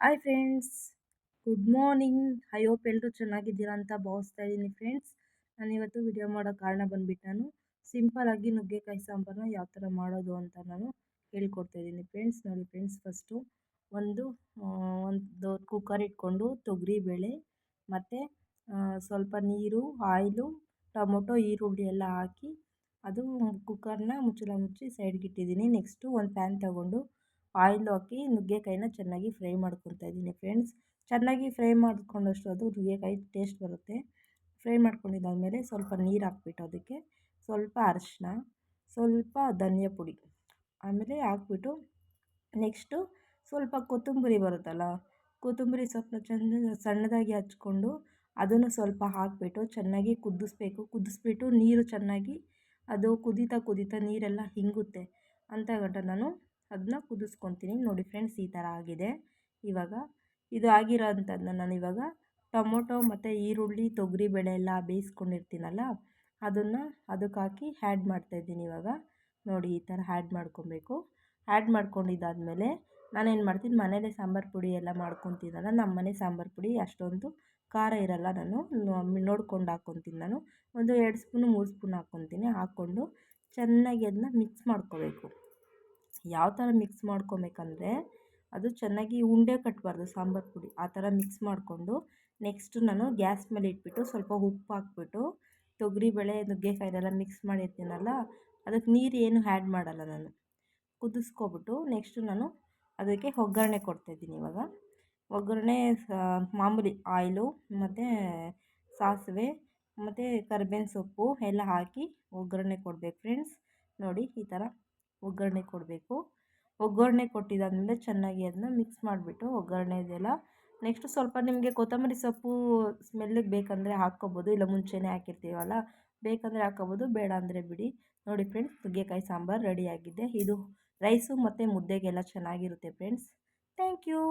Hi friends good morning I hope ಎಲ್ಲರೂ ಚೆನ್ನಾಗಿದ್ದೀರಾ ಅಂತ ಭಾವಿಸ್ತಾ ಇದ್ದೀನಿ ಫ್ರೆಂಡ್ಸ್ ನಾನು ಇವತ್ತು ವಿಡಿಯೋ ಮಾಡೋ ಕಾರಣ ಬಂದುಬಿಟ್ಟು ನಾನು ಸಿಂಪಲಾಗಿ ನುಗ್ಗೆಕಾಯಿ ಸಾಂಬಾರನ್ನ ಯಾವ ಥರ ಮಾಡೋದು ಅಂತ ನಾನು ಹೇಳ್ಕೊಡ್ತಾ ಇದ್ದೀನಿ ಫ್ರೆಂಡ್ಸ್ ನೋಡಿ ಫ್ರೆಂಡ್ಸ್ ಫಸ್ಟು ಒಂದು ಒಂದು ಕುಕ್ಕರ್ ಇಟ್ಕೊಂಡು ತೊಗರಿಬೇಳೆ ಮತ್ತು ಸ್ವಲ್ಪ ನೀರು ಆಯಿಲು ಟೊಮೊಟೊ, ಈರುಳ್ಳಿ ಎಲ್ಲ ಹಾಕಿ ಅದು ಕುಕ್ಕರ್ನ ಮುಚ್ಚಳ ಮುಚ್ಚಿ ಸೈಡ್ಗಿಟ್ಟಿದ್ದೀನಿ ನೆಕ್ಸ್ಟು ಒಂದು ಪ್ಯಾನ್ ತೊಗೊಂಡು ಆಯಿಲ್ ಹಾಕಿ ನುಗ್ಗೆಕಾಯಿನ ಚೆನ್ನಾಗಿ ಫ್ರೈ ಮಾಡ್ಕೊತಾ ಇದ್ದೀನಿ ಫ್ರೆಂಡ್ಸ್. ಚೆನ್ನಾಗಿ ಫ್ರೈ ಮಾಡ್ಕೊಂಡಷ್ಟು ಅದು ನುಗ್ಗೆಕಾಯಿ ಟೇಸ್ಟ್ ಬರುತ್ತೆ. ಫ್ರೈ ಮಾಡ್ಕೊಂಡಿದ್ದಾದಮೇಲೆ ಸ್ವಲ್ಪ ನೀರು ಹಾಕ್ಬಿಟ್ಟು ಅದಕ್ಕೆ ಸ್ವಲ್ಪ ಅರಶಿನ ಸ್ವಲ್ಪ ಧನಿಯಾ ಪುಡಿ. ಆಮೇಲೆ ಹಾಕ್ಬಿಟ್ಟು ನೆಕ್ಸ್ಟು ಸ್ವಲ್ಪ ಕೊತ್ತಂಬರಿ ಬರುತ್ತಲ್ಲ, ಕೊತ್ತಂಬರಿ ಸ್ವಲ್ಪ ಚೆಂದ ಸಣ್ಣದಾಗಿ ಹಚ್ಕೊಂಡು ಅದನ್ನು ಸ್ವಲ್ಪ ಹಾಕಿಬಿಟ್ಟು ಚೆನ್ನಾಗಿ ಕುದಿಸ್ಬೇಕು. ಕುದಿಸ್ಬಿಟ್ಟು ನೀರು ಚೆನ್ನಾಗಿ ಅದು ಕುದೀತಾ ಕುದೀತಾ ನೀರೆಲ್ಲ ಹಿಂಗುತ್ತೆ ಅಂತ ಗಂಟ ನಾನು ಅದನ್ನ ಕುದಿಸ್ಕೊತೀನಿ. ನೋಡಿ ಫ್ರೆಂಡ್ಸ್, ಈ ಥರ ಆಗಿದೆ. ಇವಾಗ ಇದು ಆಗಿರೋ ಅಂಥದ್ದನ್ನ ನಾನು ಇವಾಗ ಟೊಮೊಟೊ ಮತ್ತು ಈರುಳ್ಳಿ, ತೊಗರಿಬೇಳೆ ಎಲ್ಲ ಬೇಯಿಸ್ಕೊಂಡಿರ್ತೀನಲ್ಲ, ಅದನ್ನು ಅದಕ್ಕೆ ಹಾಕಿ ಹ್ಯಾಡ್ ಮಾಡ್ತಾಯಿದ್ದೀನಿ ಇವಾಗ. ನೋಡಿ ಈ ಥರ ಹ್ಯಾಡ್ ಮಾಡ್ಕೊಬೇಕು. ಹ್ಯಾಡ್ ಮಾಡ್ಕೊಂಡಿದ್ದಾದಮೇಲೆ ನಾನೇನು ಮಾಡ್ತೀನಿ, ಮನೇಲೇ ಸಾಂಬಾರು ಪುಡಿ ಎಲ್ಲ ಮಾಡ್ಕೊತೀನಲ್ಲ ನಮ್ಮ ಮನೆ ಸಾಂಬಾರು ಪುಡಿ, ಅಷ್ಟೊಂದು ಖಾರ ಇರಲ್ಲ ನಾನು. ನೋಡ್ಕೊಂಡು ಹಾಕ್ಕೊತೀನಿ ನಾನು. ಒಂದು ಎರಡು ಸ್ಪೂನು, ಮೂರು ಸ್ಪೂನ್ ಹಾಕ್ಕೊತೀನಿ ಹಾಕ್ಕೊಂಡು ಚೆನ್ನಾಗಿ ಅದನ್ನ ಮಿಕ್ಸ್ ಮಾಡ್ಕೋಬೇಕು. ಯಾವ ಥರ ಮಿಕ್ಸ್ ಮಾಡ್ಕೊಬೇಕಂದ್ರೆ ಅದು ಚೆನ್ನಾಗಿ ಉಂಡೆ ಕಟ್ಟಬಾರ್ದು ಸಾಂಬಾರು ಪುಡಿ ಆ ಥರ ಮಿಕ್ಸ್ ಮಾಡಿಕೊಂಡು ನೆಕ್ಸ್ಟು ನಾನು ಗ್ಯಾಸ್ ಮೇಲೆ ಇಟ್ಬಿಟ್ಟು ಸ್ವಲ್ಪ ಉಪ್ಪು ಹಾಕ್ಬಿಟ್ಟು ತೊಗರಿಬೇಳೆ ನುಗ್ಗೆಕಾಯಿನೆಲ್ಲ ಮಿಕ್ಸ್ ಮಾಡಿರ್ತೀನಲ್ಲ ಅದಕ್ಕೆ ನೀರು ಏನು ಆ್ಯಡ್ ಮಾಡಲ್ಲ ನಾನು. ಕುದಿಸ್ಕೊಬಿಟ್ಟು ನೆಕ್ಸ್ಟು ನಾನು ಅದಕ್ಕೆ ಒಗ್ಗರಣೆ ಕೊಡ್ತಾಯಿದ್ದೀನಿ ಇವಾಗ. ಒಗ್ಗರಣೆ ಮಾಮೂಲಿ ಆಯಿಲು ಮತ್ತು ಸಾಸಿವೆ ಮತ್ತು ಕರ್ಬೇವಿನ ಸೊಪ್ಪು ಎಲ್ಲ ಹಾಕಿ ಒಗ್ಗರಣೆ ಕೊಡ್ಬೇಕು ಫ್ರೆಂಡ್ಸ್ ನೋಡಿ ಈ ಥರ ಒಗ್ಗರಣೆ ಕೊಡಬೇಕು. ಒಗ್ಗರಣೆ ಕೊಟ್ಟಿದ್ದಾದಮೇಲೆ ಚೆನ್ನಾಗಿ ಅದನ್ನ ಮಿಕ್ಸ್ ಮಾಡಿಬಿಟ್ಟು ಒಗ್ಗರಣೆ ಇದೆಯಲ್ಲ ನೆಕ್ಸ್ಟ್ ಸ್ವಲ್ಪ ನಿಮಗೆ ಕೊತ್ತಂಬರಿ ಸೊಪ್ಪು ಸ್ಮೆಲ್ಲಿಗೆ ಬೇಕಂದರೆ ಹಾಕ್ಕೊಬೋದು. ಇಲ್ಲ ಮುಂಚೆನೇ ಹಾಕಿರ್ತೀವಲ್ಲ, ಬೇಕಂದರೆ ಹಾಕ್ಕೊಬೋದು, ಬೇಡ ಅಂದರೆ ಬಿಡಿ. ನೋಡಿ ಫ್ರೆಂಡ್ಸ್ ನುಗ್ಗೆಕಾಯಿ ಸಾಂಬಾರು ರೆಡಿಯಾಗಿದೆ ಇದು ರೈಸು ಮತ್ತು ಮುದ್ದೆಗೆಲ್ಲ ಚೆನ್ನಾಗಿರುತ್ತೆ ಫ್ರೆಂಡ್ಸ್ ಥ್ಯಾಂಕ್ ಯು